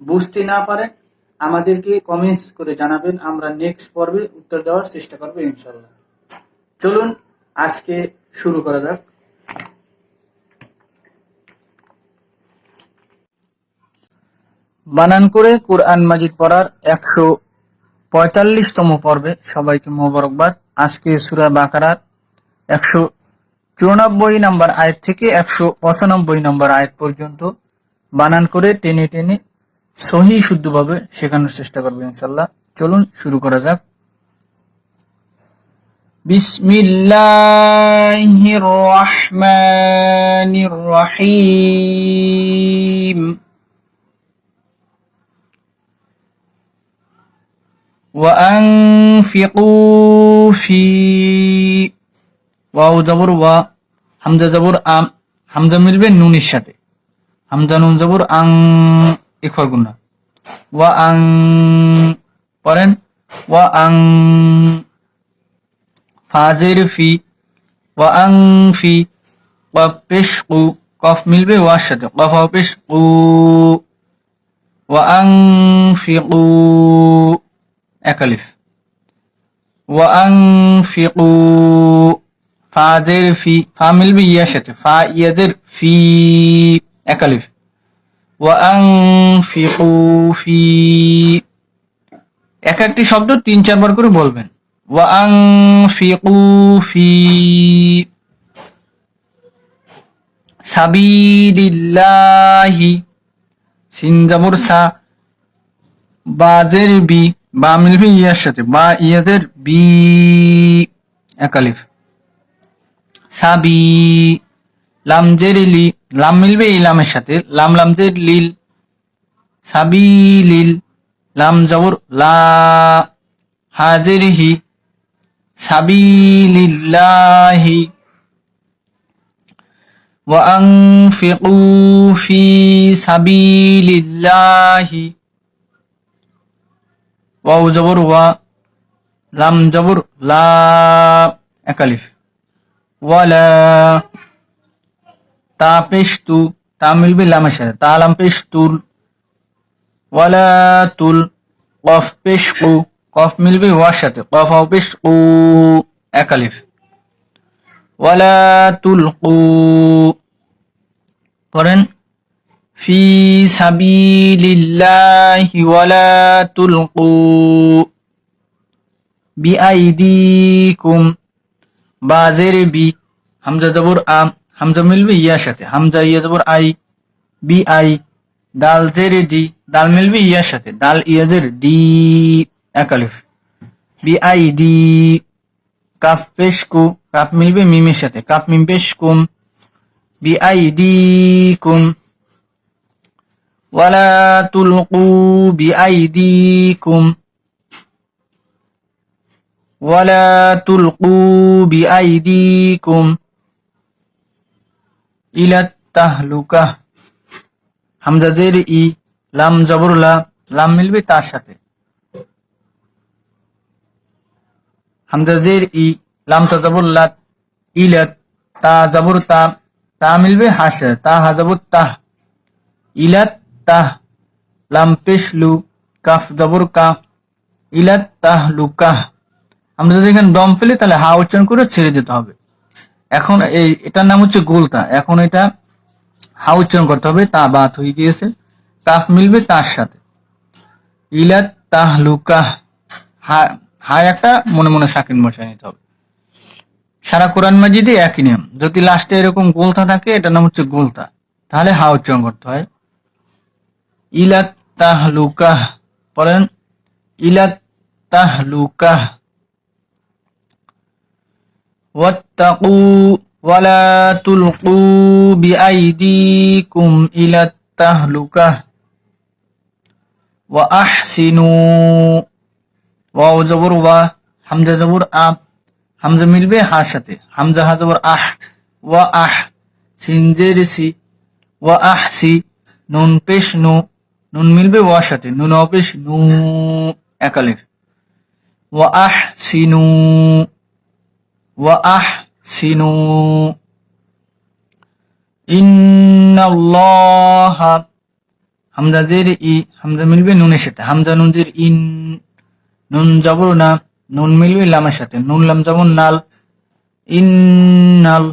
বুঝতে না পারেন আমাদেরকে কমেন্টস করে জানাবেন। আমরা নেক্সট পর্বে উত্তর দেওয়ার চেষ্টা করব ইনশাল্লাহ চলুন, আজকে শুরু করা যাক। বানান করে কোরআন মাজিদ পড়ার একশো পঁয়তাল্লিশতম পর্বে সবাইকে মোবারকবাদ। আজকে সুরা বাকারার একশো চুরানব্বই নম্বর আয়াত থেকে একশো পঁচানব্বই নম্বর আয়াত পর্যন্ত বানান করে টেনে টেনে সহি শুদ্ধভাবে শেখানোর চেষ্টা করবো ইনশাল্লাহ চলুন শুরু করা যাক বিসমিল্লাহির রহমানির রহিম وأنفقوا في ওয়াও জবর ওয়া হামজা জবর আম হামজা মিলবে নুনের সাথে হামজা নুন জবর আং ইখর গুন্না। ওয়া আং, পড়েন, ওয়া আং ফাজের ফি, ওয়া আং ফি কফ পেশ কু কফ মিলবে ওয়ার সাথে কফ হাও পেশ ওয়া আং ফি কু একালিফ ওয়া আং ফি কু ফাজের ফি, ফা মিলবে ইয়ার সাথে ফা ইয়াদের ফি একালিফ وأنفقوا في এক একটি শব্দ তিন চারবার করে বলবেন وأنفقوا في সাবিলিল্লাহি সিন জাবর সা বাজের বি বা মিলবে ইয়ার সাথে বা ইয়াদের বি একালিফ সাবি লামজের লি লাম মিলবে ইলামের সাথে লাম লামজের লিল সাবি লিল লাম জবর লা হাজের হি সাবি লিল্লাহি وأنفقوا في سبيل الله واو জবর ওয়া লাম জবর লা একালিফ ওয়ালা তা পেশ তু মিলবে লামের সাথে। তা লাম পেশ ওয়ালা তুল, কফ পেশ কু কফ মিলবে ওয়ার সাথে। কফ হাও পেশ কু একালিফ ওয়ালা তুল কু, পড়েন, ফি সাবিলিল্লাহি ওয়ালা তুলকু বিআইদিকুম বাজের বি, হামজা জবর আম হামজা মিলবে ইয়ার সাথে। হামজা, ইয়া জবর, আই, বি, আই, দাল, জেরে দি দাল মিলবে ইয়ার সাথে। দাল ইয়াজের দি একালিফ বি, আই, ডি, কাফ, পেশ, কু। কাপ মিলবে মিমের সাথে। কাপ মিম, পেশ কুম বি, আই, ডি কুম ওয়ালা তুলকু বি, আই, ডি কুম ওয়ালা তুলকু বি, আই, ডি কুম ইলাত তাহলুকা। হামজা ই লাম লাম মিলবে তার সাথে। হামজা জের ই লাম ইলাত তা জবর তা তা মিলবে হাস, তা তাহ ইলাত তাহ লাম পেশলু, কাফ জবর কাফ ইলাত তাহলুকাহ আমরা যদি এখানে দম ফেলি তাহলে হা উচ্চারণ করে ছেড়ে যেতে হবে। এখন এই, এটার নাম হচ্ছে গোলতা। এখন এটা হা উচ্চারণ করতে হবে, তা বাত হয়ে গিয়েছে। কাফ মিলবে তার সাথে। ইলা তাহলুকা, হা হা একটা মনে মনে সাকিন বসায় নিতে হবে। সারা কোরআন মাজিদে একই নিয়ম। যদি লাস্টে এরকম গোলতা থাকে, এটার নাম হচ্ছে গোলতা। তাহলে হা উচ্চারণ করতে হয়। ইলা তাহলুকা বলেন ইলা তাহলুকা واتقوا ولا تلقوا بأيديكم إلى التهلكة وأحسنوا ওয়াও জবর ওয়া হামজা জবর আ হামজা মিলবে হার সাথে হামজা হা জবর আহ ওয়া আহ সিনজের সি ওয়া আহ সি নুন পেশ নু নুন মিলবে ওয়ার সাথে নুন অপেশ নু একালের ওয়া আহ সিনু আহ সিনু ইন্নাল্লাহা হামজা জের ই হামজা মিলবে নুনের সাথে হামজা নুন ইন নুন জবর না নুন মিলবে লামের সাথে নুন লাম নাল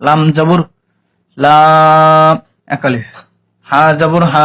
লাম জবর লাম একালিফ হা জবর হা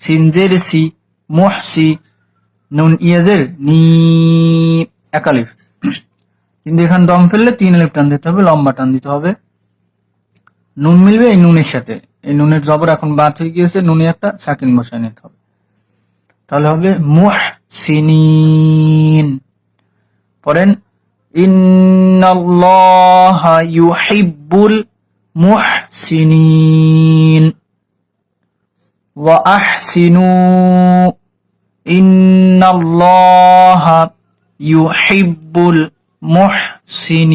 মুহসিনিন মিম পেশ মু মিম মিলবে হার সাথে মিম হা পেশ মুহ সি নুন ইয়াজের নি একালিফ। কিন্তু এখানে দম ফেললে তিন আলিফ টান দিতে হবে, লম্বা টান দিতে হবে। নুন মিলবে এই নুনের সাথে। এই নুনের জবর এখন বাদ হয়ে গিয়েছে, নুনে একটা সাকিন বসায় নিতে হবে। তাহলে হবে মুহ সিনিন পড়েন, ইন্নাল্লাহা ইউহিব্বুল মুহসিনিন। wa ahsinu inna allah yuhibbul muhsinin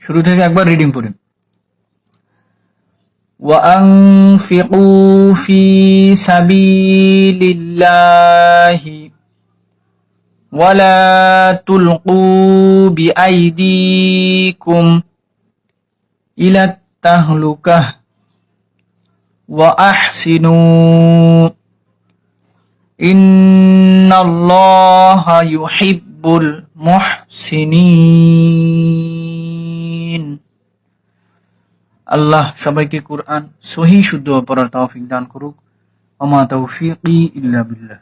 shuru theke ekbar reading porin wa anfiqu fi sabilillah wa la tulqu bi aydikum ila tahlukah وأحسنوا إن الله يحب المحسنين আল্লাহ সবাইকে কোরআন সহি শুদ্ধ পড়ার তৌফিক দান করুক অমা তৌফিকি ইল্লা বিল্লাহ